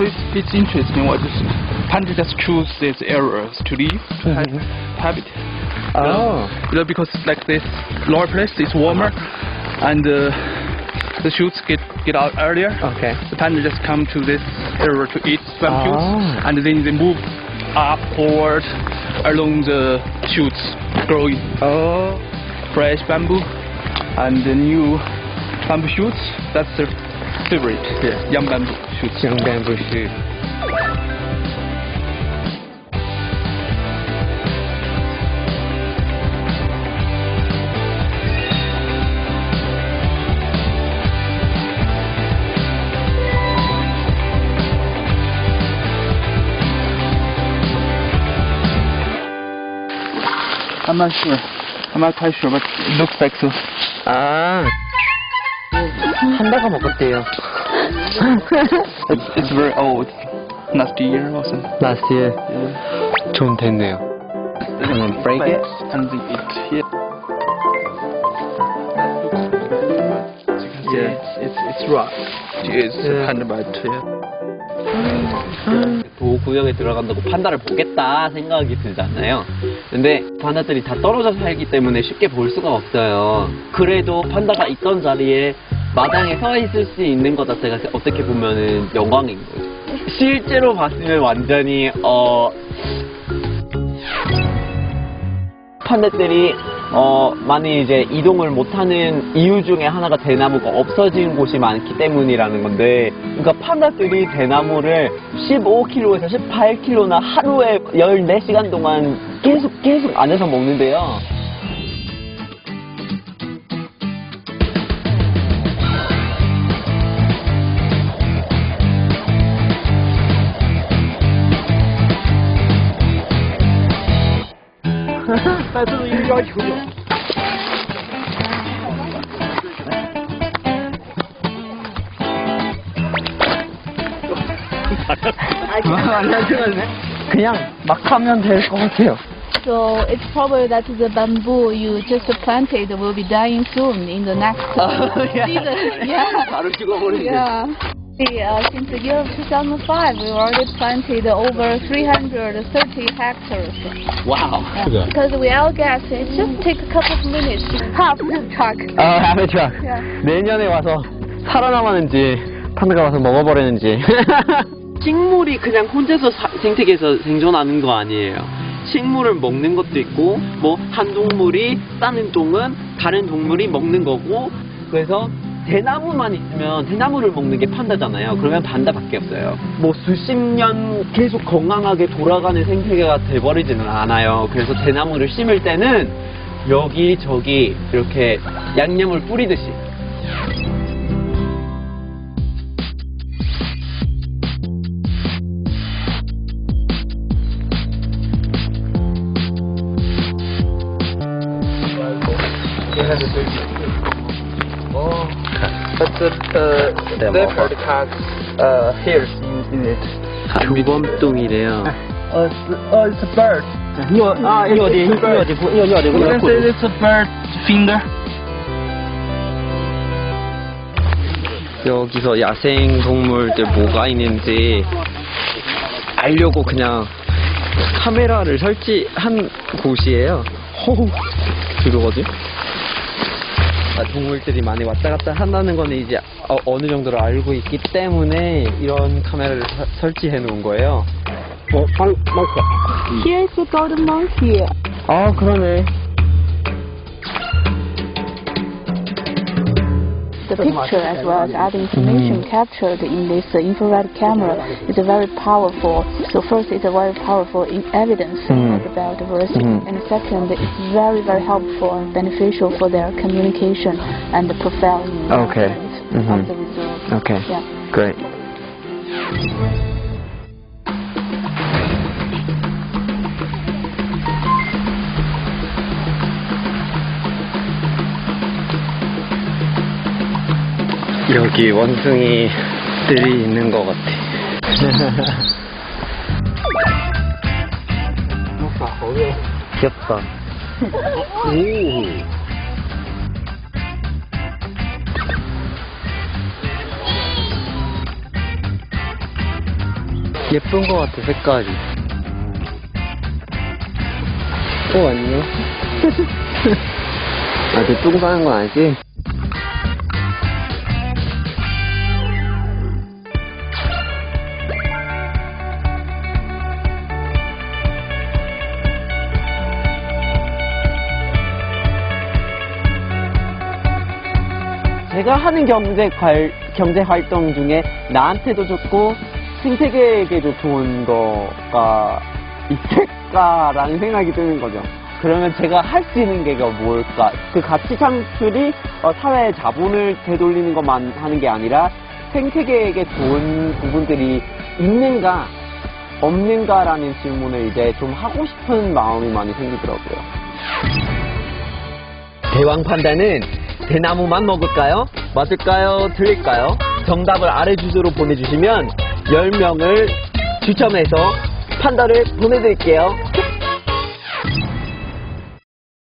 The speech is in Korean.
Also it's, it's interesting what this panda just choose these areas to live, have habit. Oh. You know, because like this lower place is warmer and uh, the shoots get, get out earlier. Okay. The panda just come to this area to eat Ah. shoots and then they move up forward along the shoots growing Oh. fresh bamboo and the new bamboo shoots. That's their favorite. Yeah. Young bamboo shoots. Young bamboo shoot. I'm not sure. I'm not quite sure, but it looks like so. 아 판다가 먹었대요. It's, it's very old. Last year or something. Last year. 좀 됐네요. And then break it. And they eat here. Yeah, it's, it's rough. It's Yeah. kind of bad. Yeah. 보호구역에 들어간다고 판다를 보겠다 생각이 들잖아요. 근데 판다들이 다 떨어져 살기 때문에 쉽게 볼 수가 없어요. 그래도 판다가 있던 자리에 마당에 서 있을 수 있는 것 자체가 어떻게 보면은 영광인 거죠. 실제로 봤으면 완전히 어 판다들이 어 많이 이제 이동을 못하는 이유 중에 하나가 대나무가 없어진 곳이 많기 때문이라는 건데 그러니까 판다들이 대나무를 15kg에서 18kg나 하루에 14시간 동안 계속 계속 안에서 먹는데요. 그냥 막 하면 될 것 같아요. So it's probably that the bamboo you just planted will be dying soon in the next season. Yeah. 바로 죽어버리네. Yeah. Yeah, since the year of 2005, we already planted over 330 hectares. 와우. Yeah. Because we all guess it just take a couple of minutes to half the truck. 아, 아메추어. Yeah. 내년에 와서 살아남았는지, 판다가 와서 먹어버리는지. 식물이 그냥 혼자서 사- 생태계에서 생존하는 거 아니에요. 식물을 먹는 것도 있고, 뭐, 한 동물이 싸는 동은 다른 동물이 먹는 거고, 그래서 대나무만 있으면 대나무를 먹는 게 판다잖아요. 그러면 판다밖에 없어요. 뭐 수십 년 계속 건강하게 돌아가는 생태계가 돼버리지는 않아요. 그래서 대나무를 심을 때는 여기저기 이렇게 양념을 뿌리듯이 But the, uh, leopard has uh, hairs in, in it. 조범똥이래요. Uh, it's, uh, it's a bird. 아, 이거 어디, 이거 어디, 이거 어디, You can say it's a bird finger. 여기서 야생 동물들 뭐가 있는지 알려고 그냥 카메라를 설치한 곳이에요. 호우, 들어가지? 아, 동물들이 많이 왔다 갔다 한다는 거는 이제 어, 느 정도로 알고 있기 때문에 이런 카메라를 사- 설치해 놓은 거예요. 어, 빵, 빵크. Here is the golden monkey. 아, 그러네. The picture as well as other information captured in this uh, infrared camera is very powerful. So first, it's a very powerful in evidence Mhm. of the biodiversity, Mhm. and second, it's very very helpful and beneficial for their communication and the profiling Okay. management Mhm. of the reserve. Okay, Yeah. great. 여기 원숭이들이 있는 것 같아. 귀엽다. 오. 예쁜 것 같아, 색깔이. 어, 안녕. 아, 내똥 싸는 건 아니지? 제가 하는 경제 관, 경제 활동 중에 나한테도 좋고 생태계에게도 좋은 거가 있을까라는 생각이 드는 거죠. 그러면 제가 할 수 있는 게 뭘까? 그 가치 창출이 어, 사회의 자본을 되돌리는 것만 하는 게 아니라 생태계에게 좋은 부분들이 있는가 없는가라는 질문을 이제 좀 하고 싶은 마음이 많이 생기더라고요. 대왕 판다는 대나무만 먹을까요? 맞을까요? 틀릴까요? 정답을 아래 주소로 보내주시면 10명을 추첨해서 판다를 보내드릴게요.